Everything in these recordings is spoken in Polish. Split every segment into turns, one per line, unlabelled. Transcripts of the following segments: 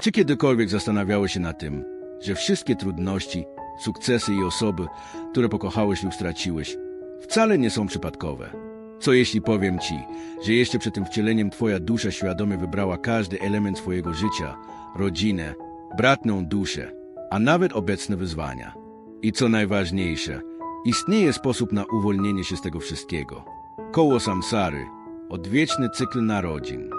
Czy kiedykolwiek zastanawiały się na tym, że wszystkie trudności, sukcesy i osoby, które pokochałeś lub straciłeś, wcale nie są przypadkowe? Co jeśli powiem ci, że jeszcze przed tym wcieleniem twoja dusza świadomie wybrała każdy element swojego życia, rodzinę, bratną duszę, a nawet obecne wyzwania? I co najważniejsze, istnieje sposób na uwolnienie się z tego wszystkiego. Koło samsary, odwieczny cykl narodzin.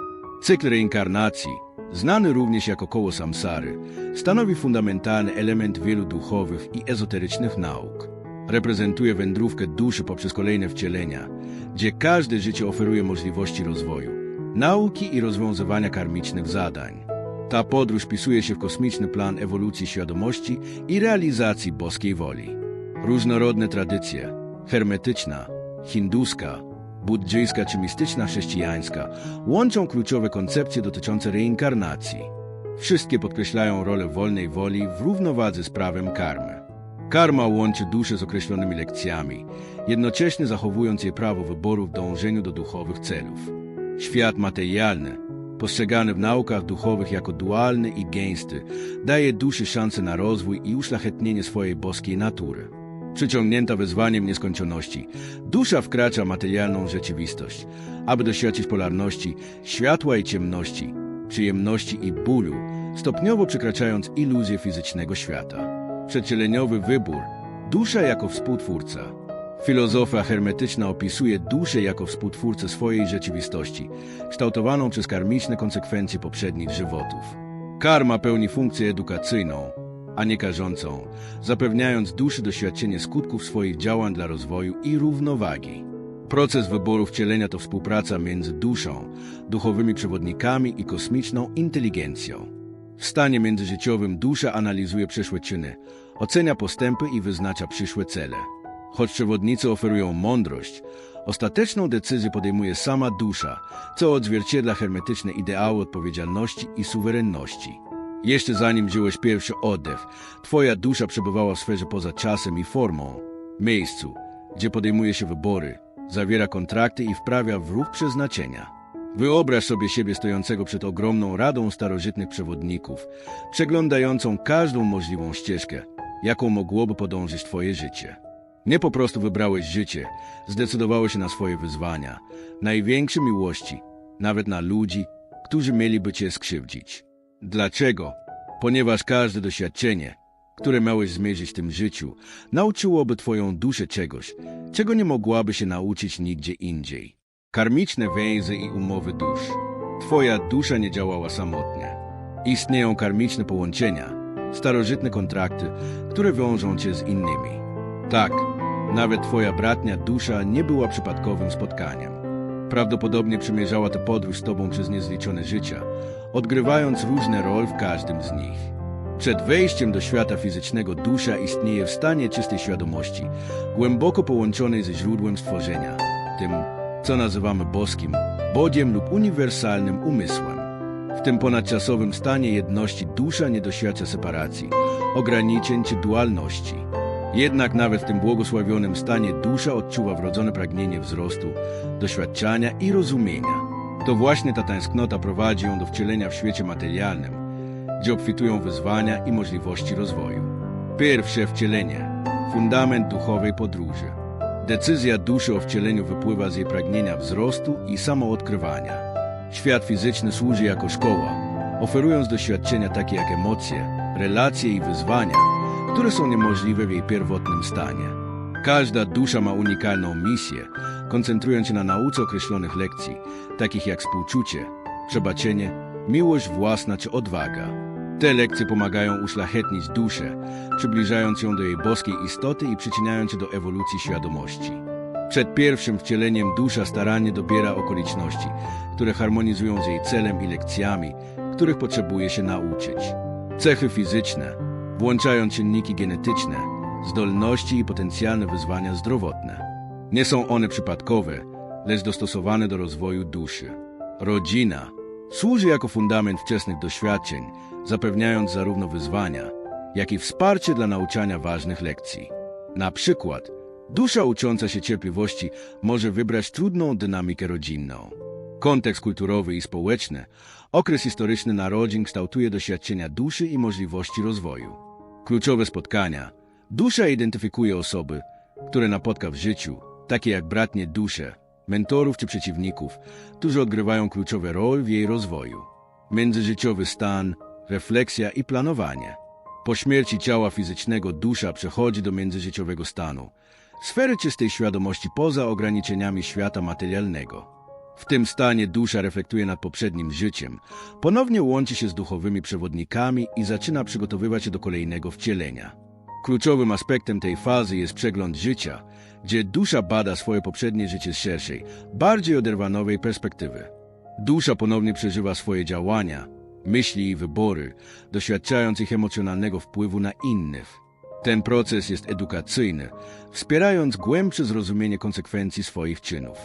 Cykl reinkarnacji, znany również jako koło samsary, stanowi fundamentalny element wielu duchowych i ezoterycznych nauk. Reprezentuje wędrówkę duszy poprzez kolejne wcielenia, gdzie każde życie oferuje możliwości rozwoju, nauki i rozwiązywania karmicznych zadań. Ta podróż wpisuje się w kosmiczny plan ewolucji świadomości i realizacji boskiej woli. Różnorodne tradycje hermetyczna, hinduska, buddyjska czy mistyczna chrześcijańska łączą kluczowe koncepcje dotyczące reinkarnacji. Wszystkie podkreślają rolę wolnej woli w równowadze z prawem karmy. Karma łączy duszę z określonymi lekcjami, jednocześnie zachowując jej prawo wyboru w dążeniu do duchowych celów. Świat materialny, postrzegany w naukach duchowych jako dualny i gęsty, daje duszy szansę na rozwój i uszlachetnienie swojej boskiej natury. Przyciągnięta wezwaniem nieskończoności, dusza wkracza materialną rzeczywistość, aby doświadczyć polarności, światła i ciemności, przyjemności i bólu, stopniowo przekraczając iluzję fizycznego świata. Przecieleniowy wybór, dusza jako współtwórca. Filozofia hermetyczna opisuje duszę jako współtwórcę swojej rzeczywistości, kształtowaną przez karmiczne konsekwencje poprzednich żywotów. Karma pełni funkcję edukacyjną, a nie karzącą, zapewniając duszy doświadczenie skutków swoich działań dla rozwoju i równowagi. Proces wyboru wcielenia to współpraca między duszą, duchowymi przewodnikami i kosmiczną inteligencją. W stanie międzyżyciowym dusza analizuje przeszłe czyny, ocenia postępy i wyznacza przyszłe cele. Choć przewodnicy oferują mądrość, ostateczną decyzję podejmuje sama dusza, co odzwierciedla hermetyczne ideały odpowiedzialności i suwerenności. Jeszcze zanim wziąłeś pierwszy oddech, twoja dusza przebywała w sferze poza czasem i formą, miejscu, gdzie podejmuje się wybory, zawiera kontrakty i wprawia w ruch przeznaczenia. Wyobraź sobie siebie stojącego przed ogromną radą starożytnych przewodników, przeglądającą każdą możliwą ścieżkę, jaką mogłoby podążyć twoje życie. Nie po prostu wybrałeś życie, zdecydowałeś się na swoje wyzwania, największe miłości, nawet na ludzi, którzy mieliby cię skrzywdzić. Dlaczego? Ponieważ każde doświadczenie, które miałeś zmierzyć w tym życiu, nauczyłoby twoją duszę czegoś, czego nie mogłaby się nauczyć nigdzie indziej. Karmiczne więzy i umowy dusz. Twoja dusza nie działała samotnie. Istnieją karmiczne połączenia, starożytne kontrakty, które wiążą cię z innymi. Tak, nawet twoja bratnia dusza nie była przypadkowym spotkaniem. Prawdopodobnie przymierzała tę podróż z tobą przez niezliczone życia, odgrywając różne role w każdym z nich. Przed wejściem do świata fizycznego dusza istnieje w stanie czystej świadomości, głęboko połączonej ze źródłem stworzenia, tym, co nazywamy boskim, bodziem lub uniwersalnym umysłem. W tym ponadczasowym stanie jedności dusza nie doświadcza separacji, ograniczeń czy dualności. Jednak nawet w tym błogosławionym stanie dusza odczuwa wrodzone pragnienie wzrostu, doświadczania i rozumienia. To właśnie ta tęsknota prowadzi ją do wcielenia w świecie materialnym, gdzie obfitują wyzwania i możliwości rozwoju. Pierwsze wcielenie fundament duchowej podróży. Decyzja duszy o wcieleniu wypływa z jej pragnienia wzrostu i samoodkrywania. Świat fizyczny służy jako szkoła, oferując doświadczenia takie jak emocje, relacje i wyzwania, które są niemożliwe w jej pierwotnym stanie. Każda dusza ma unikalną misję, koncentrując się na nauce określonych lekcji, takich jak współczucie, przebaczenie, miłość własna czy odwaga. Te lekcje pomagają uszlachetnić duszę, przybliżając ją do jej boskiej istoty i przyczyniając się do ewolucji świadomości. Przed pierwszym wcieleniem dusza starannie dobiera okoliczności, które harmonizują z jej celem i lekcjami, których potrzebuje się nauczyć. Cechy fizyczne, włączając czynniki genetyczne, zdolności i potencjalne wyzwania zdrowotne. Nie są one przypadkowe, lecz dostosowane do rozwoju duszy. Rodzina służy jako fundament wczesnych doświadczeń, zapewniając zarówno wyzwania, jak i wsparcie dla nauczania ważnych lekcji. Na przykład, dusza ucząca się cierpliwości może wybrać trudną dynamikę rodzinną. Kontekst kulturowy i społeczny, okres historyczny narodzin kształtuje doświadczenia duszy i możliwości rozwoju. Kluczowe spotkania. Dusza identyfikuje osoby, które napotka w życiu, takie jak bratnie dusze, mentorów czy przeciwników, którzy odgrywają kluczowe role w jej rozwoju. Międzyżyciowy stan, refleksja i planowanie. Po śmierci ciała fizycznego dusza przechodzi do międzyżyciowego stanu, sfery czystej świadomości poza ograniczeniami świata materialnego. W tym stanie dusza reflektuje nad poprzednim życiem, ponownie łączy się z duchowymi przewodnikami i zaczyna przygotowywać się do kolejnego wcielenia. Kluczowym aspektem tej fazy jest przegląd życia, gdzie dusza bada swoje poprzednie życie z szerszej, bardziej oderwanowej perspektywy. Dusza ponownie przeżywa swoje działania, myśli i wybory, doświadczając ich emocjonalnego wpływu na innych. Ten proces jest edukacyjny, wspierając głębsze zrozumienie konsekwencji swoich czynów.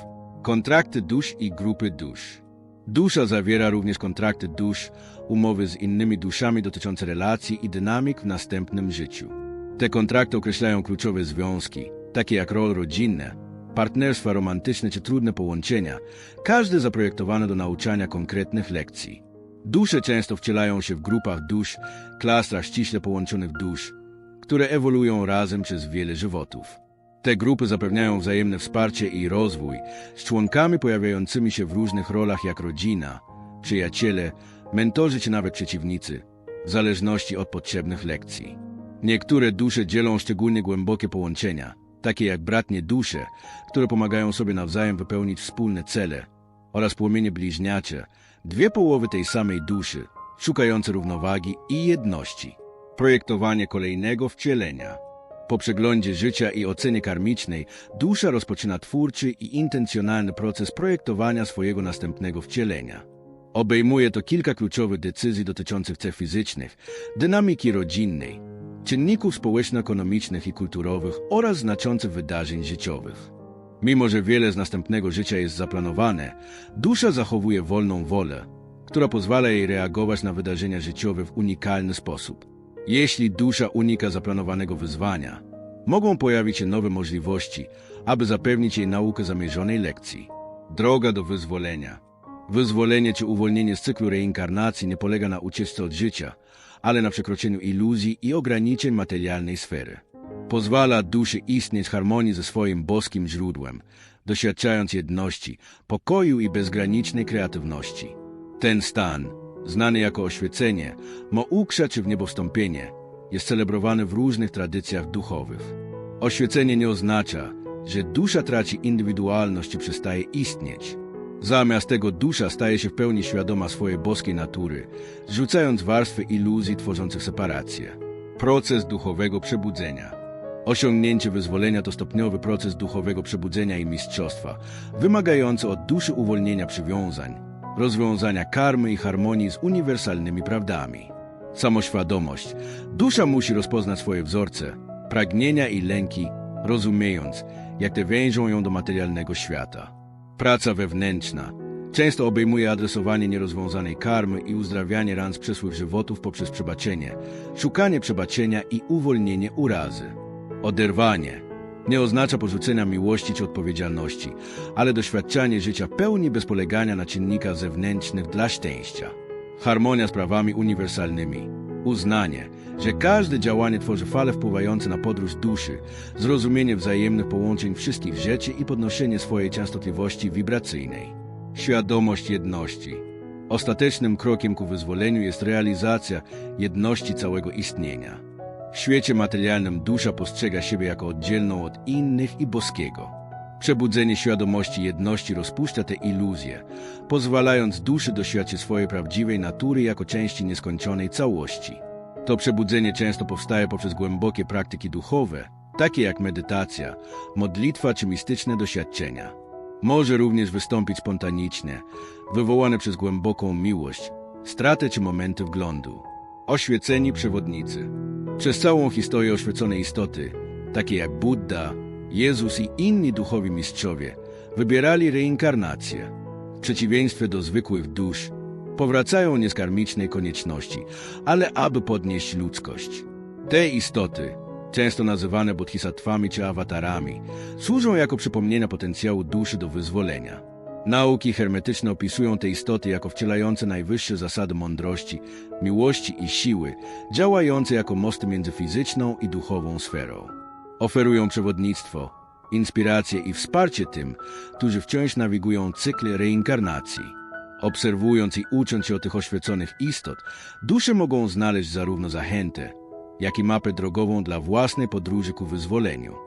Kontrakty dusz i grupy dusz. Dusza zawiera również kontrakty dusz, umowy z innymi duszami dotyczące relacji i dynamik w następnym życiu. Te kontrakty określają kluczowe związki, takie jak role rodzinne, partnerstwa romantyczne czy trudne połączenia, każdy zaprojektowany do nauczania konkretnych lekcji. Dusze często wcielają się w grupach dusz, klastrach ściśle połączonych dusz, które ewoluują razem przez wiele żywotów. Te grupy zapewniają wzajemne wsparcie i rozwój z członkami pojawiającymi się w różnych rolach jak rodzina, przyjaciele, mentorzy czy nawet przeciwnicy, w zależności od potrzebnych lekcji. Niektóre dusze dzielą szczególnie głębokie połączenia, takie jak bratnie dusze, które pomagają sobie nawzajem wypełnić wspólne cele, oraz płomienie bliźniacze, dwie połowy tej samej duszy, szukające równowagi i jedności. Projektowanie kolejnego wcielenia. Po przeglądzie życia i ocenie karmicznej, dusza rozpoczyna twórczy i intencjonalny proces projektowania swojego następnego wcielenia. Obejmuje to kilka kluczowych decyzji dotyczących cech fizycznych, dynamiki rodzinnej, czynników społeczno-ekonomicznych i kulturowych oraz znaczących wydarzeń życiowych. Mimo, że wiele z następnego życia jest zaplanowane, dusza zachowuje wolną wolę, która pozwala jej reagować na wydarzenia życiowe w unikalny sposób. Jeśli dusza unika zaplanowanego wyzwania, mogą pojawić się nowe możliwości, aby zapewnić jej naukę zamierzonej lekcji. Droga do wyzwolenia. Wyzwolenie czy uwolnienie z cyklu reinkarnacji nie polega na ucieczce od życia, ale na przekroczeniu iluzji i ograniczeń materialnej sfery. Pozwala duszy istnieć w harmonii ze swoim boskim źródłem, doświadczając jedności, pokoju i bezgranicznej kreatywności. Ten stan, znany jako oświecenie, moksha czy w niebowstąpienie, jest celebrowany w różnych tradycjach duchowych. Oświecenie nie oznacza, że dusza traci indywidualność czy przestaje istnieć. Zamiast tego dusza staje się w pełni świadoma swojej boskiej natury, rzucając warstwy iluzji tworzących separację. Proces duchowego przebudzenia. Osiągnięcie wyzwolenia to stopniowy proces duchowego przebudzenia i mistrzostwa, wymagający od duszy uwolnienia przywiązań, rozwiązania karmy i harmonii z uniwersalnymi prawdami. Samoświadomość. Dusza musi rozpoznać swoje wzorce, pragnienia i lęki, rozumiejąc, jak te więżą ją do materialnego świata. Praca wewnętrzna. Często obejmuje adresowanie nierozwiązanej karmy i uzdrawianie ran z przeszłych żywotów poprzez przebaczenie, szukanie przebaczenia i uwolnienie urazy. Oderwanie nie oznacza porzucenia miłości czy odpowiedzialności, ale doświadczanie życia pełni bez polegania na czynnikach zewnętrznych dla szczęścia. Harmonia z prawami uniwersalnymi. Uznanie, że każde działanie tworzy fale wpływające na podróż duszy, zrozumienie wzajemnych połączeń wszystkich rzeczy i podnoszenie swojej częstotliwości wibracyjnej. Świadomość jedności. Ostatecznym krokiem ku wyzwoleniu jest realizacja jedności całego istnienia. W świecie materialnym dusza postrzega siebie jako oddzielną od innych i boskiego. Przebudzenie świadomości jedności rozpuszcza te iluzje, pozwalając duszy doświadczyć swojej prawdziwej natury jako części nieskończonej całości. To przebudzenie często powstaje poprzez głębokie praktyki duchowe, takie jak medytacja, modlitwa czy mistyczne doświadczenia. Może również wystąpić spontanicznie, wywołane przez głęboką miłość, stratę czy momenty wglądu. Oświeceni przewodnicy. Przez całą historię oświecone istoty, takie jak Buddha, Jezus i inni duchowi mistrzowie, wybierali reinkarnację. W przeciwieństwie do zwykłych dusz, powracają nie z karmicznej konieczności, ale aby podnieść ludzkość. Te istoty, często nazywane bodhisatwami czy awatarami, służą jako przypomnienia potencjału duszy do wyzwolenia. Nauki hermetyczne opisują te istoty jako wcielające najwyższe zasady mądrości, miłości i siły, działające jako mosty między fizyczną i duchową sferą. Oferują przewodnictwo, inspirację i wsparcie tym, którzy wciąż nawigują cykle reinkarnacji. Obserwując i ucząc się o tych oświeconych istot, dusze mogą znaleźć zarówno zachętę, jak i mapę drogową dla własnej podróży ku wyzwoleniu.